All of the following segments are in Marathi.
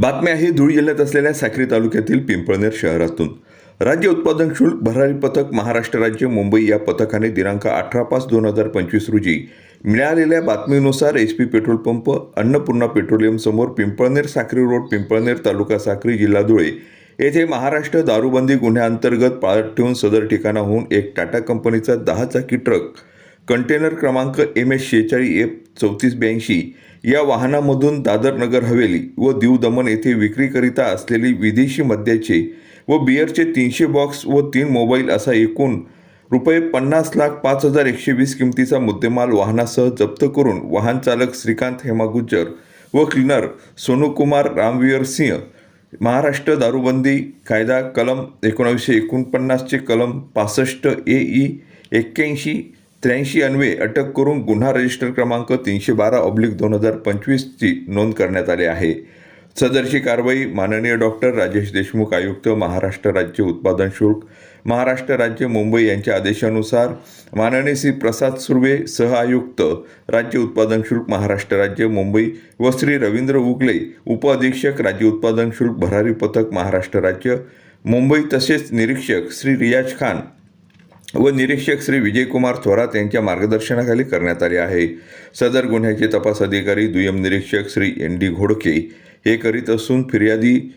बातमी आहे धुळे जिल्ह्यात असलेल्या साक्री तालुक्यातील पिंपळनेर शहरातून. राज्य उत्पादन शुल्क भरारी पथक महाराष्ट्र राज्य मुंबई या पथकाने दिनांक अठरा पाच दोन हजार पंचवीस रोजी मिळालेल्या बातमीनुसार H P petrol pump Annapurna petroleum समोर पिंपळनेर साक्री रोड पिंपळनेर तालुका साक्री जिल्हा धुळे येथे महाराष्ट्र दारूबंदी गुन्ह्याअंतर्गत पाळत ठेवून सदर ठिकाणाहून एक टाटा कंपनीचा दहा चाकी ट्रक कंटेनर क्रमांक एम एस शेहेचाळीस एफ चौतीस ब्याऐंशी. या वाहनामधून दादर नगर हवेली व दीव दमन येथे विक्रीकरिता असलेली विदेशी मद्याचे व बिअरचे तीनशे बॉक्स व तीन मोबाईल असा एकूण रुपये पन्नास लाख पाच हजार एकशे वीस किमतीचा मुद्देमाल वाहनासह जप्त करून वाहन चालक श्रीकांत हेमा गुज्जर व क्लिनर सोनूकुमार रामवीर सिंह महाराष्ट्र दारूबंदी कायदा कलम एकोणावीसशे एकोणपन्नासचे कलम पासष्ट ए ई एक्क्याऐंशी त्र्याऐंशी अन्वे अटक करून गुन्हा रजिस्टर क्रमांक तीनशे बारा ऑब्लिक दोन हजार पंचवीसची नोंद करण्यात आली आहे. सदरची कारवाई माननीय डॉक्टर राजेश देशमुख आयुक्त महाराष्ट्र राज्य उत्पादन शुल्क महाराष्ट्र राज्य मुंबई यांच्या आदेशानुसार माननीय श्री प्रसाद सुर्वे सह आयुक्त राज्य उत्पादन शुल्क महाराष्ट्र राज्य मुंबई व श्री रवींद्र उगले उपअधीक्षक राज्य उत्पादन शुल्क भरारी पथक महाराष्ट्र राज्य मुंबई तसेच निरीक्षक श्री रियाज खान व निरीक्षक श्री विजयकुमार थोरात यांच्या मार्गदर्शनाखाली करण्यात आले आहे. सदर गुन्ह्याचे तपास अधिकारी दुय्यम निरीक्षक श्री एन डी घोडके. हे करीत असून फिर्यादी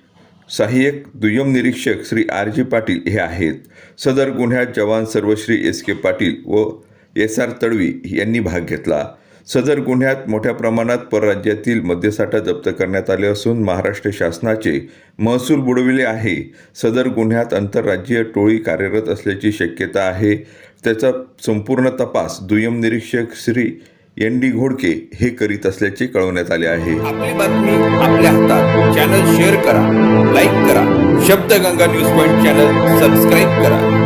सहाय्यक दुय्यम निरीक्षक श्री आर जी पाटील हे आहेत. सदर गुन्ह्यात जवान सर्वश्री एस के पाटील व एस आर तडवी यांनी भाग घेतला. सदर गुन्ह्यात मोठ्या प्रमाणात परराज्यातील मद्यसाठा जप्त करण्यात आले असून महाराष्ट्र शासनाचे महसूल बुडविले आहे. सदर गुन्ह्यात आंतरराज्यीय टोळी कार्यरत असल्याची शक्यता आहे. त्याचा संपूर्ण तपास दुय्यम निरीक्षक श्री एन डी घोडके हे करीत असल्याचे कळवण्यात आले आहे. आपली बातमी आपल्या हातात. चॅनल शेअर करा लाईक करा. Shabdganga news point channel subscribe करा.